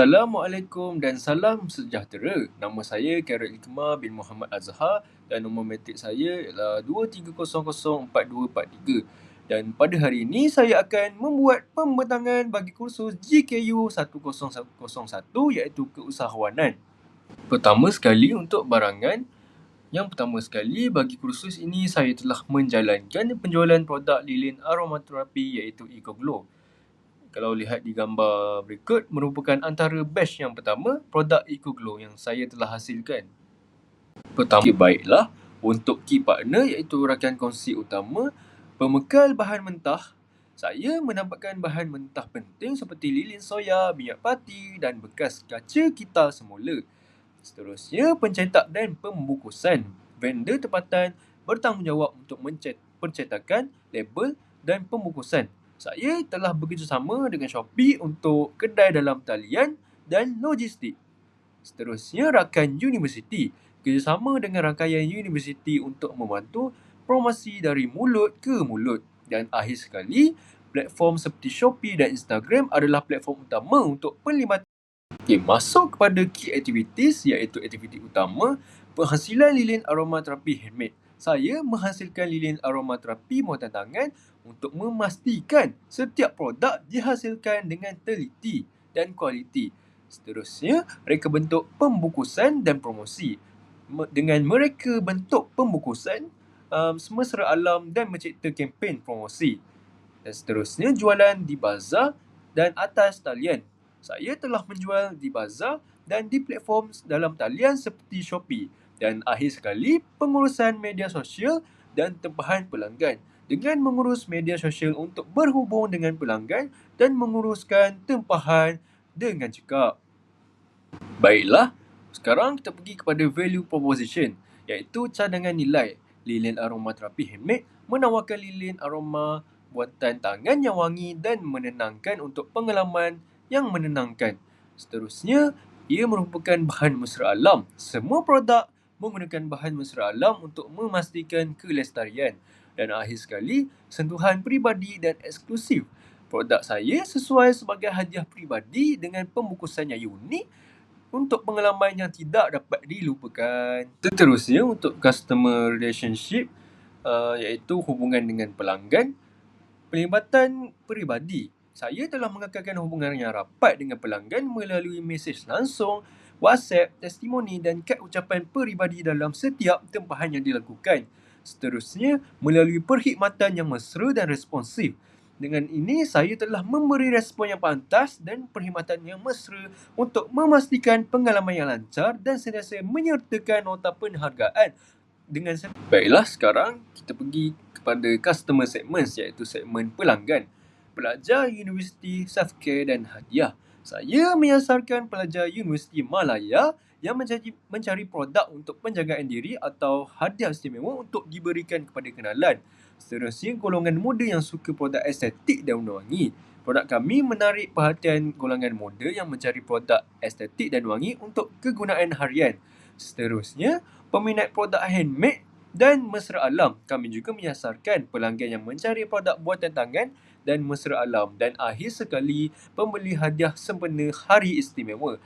Assalamualaikum dan salam sejahtera. Nama saya Khairul Hikmah bin Muhammad Azhar dan nombor matrik saya ialah 23004243. Dan pada hari ini saya akan membuat pembentangan bagi kursus GKU 1001 iaitu keusahawanan. Pertama sekali untuk barangan, yang pertama sekali bagi kursus ini saya telah menjalankan penjualan produk lilin aromaterapi iaitu EcoGlow. Kalau lihat di gambar berikut merupakan antara batch yang pertama produk EcoGlow yang saya telah hasilkan. Pertama, baiklah untuk key partner iaitu rakan kongsi utama, pemekal bahan mentah, saya menambahkan bahan mentah penting seperti lilin soya, minyak pati dan bekas kaca kita semula. Seterusnya, pencetak dan pembukusan. Vendor tempatan bertanggungjawab untuk mencet pencetakan, label dan pembukusan. Saya telah bekerjasama dengan Shopee untuk kedai dalam talian dan logistik. Seterusnya, rakan universiti. Kerjasama dengan rangkaian universiti untuk membantu promosi dari mulut ke mulut. Dan akhir sekali, platform seperti Shopee dan Instagram adalah platform utama untuk perlibatan. Okay, masuk kepada key activities iaitu aktiviti utama penghasilan lilin aromaterapi handmade saya menghasilkan lilin aromaterapi muatan tangan untuk memastikan setiap produk dihasilkan dengan teliti dan kualiti. Seterusnya, reka bentuk pembukusan dan promosi. Dengan mereka bentuk pembukusan, um, semesra alam dan mencipta kempen promosi. Dan seterusnya, jualan di bazar dan atas talian. Saya telah menjual di bazar dan di platform dalam talian seperti Shopee. Dan akhir sekali, pengurusan media sosial dan tempahan pelanggan. Dengan mengurus media sosial untuk berhubung dengan pelanggan dan menguruskan tempahan dengan cekap. Baiklah, sekarang kita pergi kepada value proposition iaitu cadangan nilai. Lilin aromaterapi handmade menawarkan lilin aroma buatan tangan yang wangi dan menenangkan untuk pengalaman yang menenangkan. Seterusnya, ia merupakan bahan mesra alam. Semua produk menggunakan bahan mesra alam untuk memastikan kelestarian. Dan akhir sekali, sentuhan peribadi dan eksklusif. Produk saya sesuai sebagai hadiah peribadi dengan pembukusan yang unik untuk pengalaman yang tidak dapat dilupakan. Seterusnya untuk customer relationship uh, iaitu hubungan dengan pelanggan, pelibatan peribadi. Saya telah mengekalkan hubungan yang rapat dengan pelanggan melalui mesej langsung, WhatsApp, testimoni dan kad ucapan peribadi dalam setiap tempahan yang dilakukan. Seterusnya, melalui perkhidmatan yang mesra dan responsif. Dengan ini, saya telah memberi respon yang pantas dan perkhidmatan yang mesra untuk memastikan pengalaman yang lancar dan sentiasa menyertakan nota penghargaan. Dengan Baiklah, sekarang kita pergi kepada customer segment iaitu segmen pelanggan. Pelajar universiti, self-care dan hadiah. Saya menyasarkan pelajar Universiti Malaya yang mencari, mencari produk untuk penjagaan diri atau hadiah istimewa untuk diberikan kepada kenalan. Seterusnya, golongan muda yang suka produk estetik dan wangi. Produk kami menarik perhatian golongan muda yang mencari produk estetik dan wangi untuk kegunaan harian. Seterusnya, peminat produk handmade dan mesra alam. Kami juga menyasarkan pelanggan yang mencari produk buatan tangan dan mesra alam dan akhir sekali pembeli hadiah sempena hari istimewa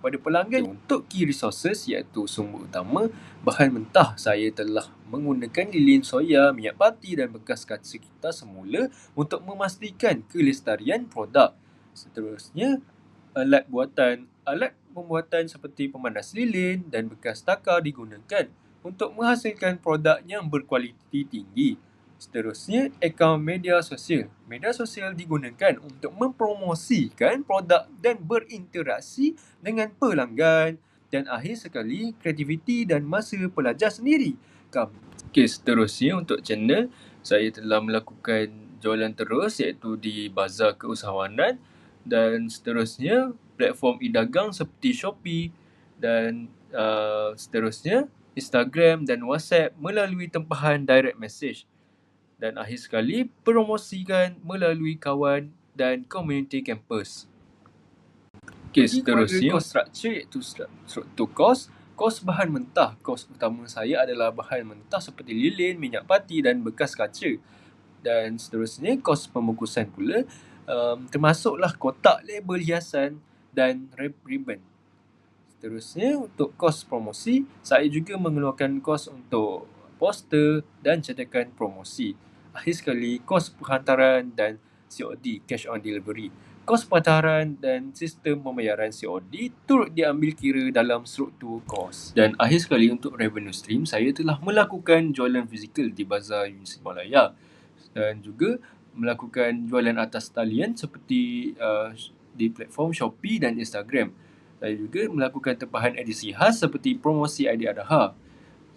kepada pelanggan untuk key resources iaitu sumber utama bahan mentah saya telah menggunakan lilin soya, minyak pati dan bekas kaca kita semula untuk memastikan kelestarian produk. Seterusnya, alat buatan alat pembuatan seperti pemanas lilin dan bekas takar digunakan untuk menghasilkan produk yang berkualiti tinggi. Seterusnya, akaun media sosial. Media sosial digunakan untuk mempromosikan produk dan berinteraksi dengan pelanggan. Dan akhir sekali, kreativiti dan masa pelajar sendiri. Okey, seterusnya untuk channel, saya telah melakukan jualan terus iaitu di Bazar Keusahawanan. Dan seterusnya, platform e-dagang seperti Shopee dan uh, seterusnya, Instagram dan WhatsApp melalui tempahan direct message dan akhir sekali promosikan melalui kawan dan community campus. Okey, seterusnya structure iaitu struktur kos. Kos bahan mentah. Kos utama saya adalah bahan mentah seperti lilin, minyak pati dan bekas kaca. Dan seterusnya kos pembungkusan pula um, termasuklah kotak label hiasan dan ribbon. Seterusnya, untuk kos promosi, saya juga mengeluarkan kos untuk poster dan cetakan promosi. Akhir sekali, kos penghantaran dan COD, cash on delivery. Kos penghantaran dan sistem pembayaran COD turut diambil kira dalam struktur kos. Dan akhir sekali untuk revenue stream, saya telah melakukan jualan fizikal di Bazar Universiti Malaya dan juga melakukan jualan atas talian seperti uh, di platform Shopee dan Instagram. Saya juga melakukan tempahan edisi khas seperti promosi ID Adha.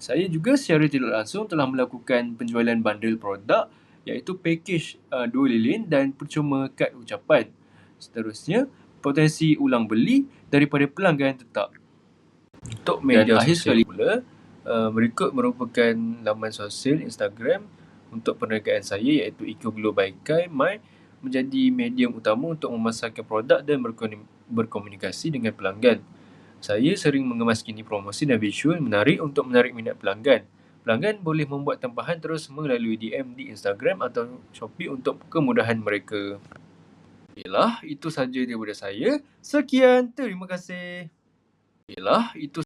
Saya juga secara tidak langsung telah melakukan penjualan bundle produk iaitu pakej uh, dua lilin dan percuma kad ucapan. Seterusnya, potensi ulang beli daripada pelanggan tetap. Untuk media akhir sekali pula, uh, berikut merupakan laman sosial Instagram untuk perniagaan saya iaitu Eco Glow by Kai My menjadi medium utama untuk memasarkan produk dan berkomunikasi dengan pelanggan. Saya sering mengemas kini promosi dan visual menarik untuk menarik minat pelanggan. Pelanggan boleh membuat tempahan terus melalui DM di Instagram atau Shopee untuk kemudahan mereka. Baiklah, itu sahaja daripada saya. Sekian, terima kasih. Baiklah, itu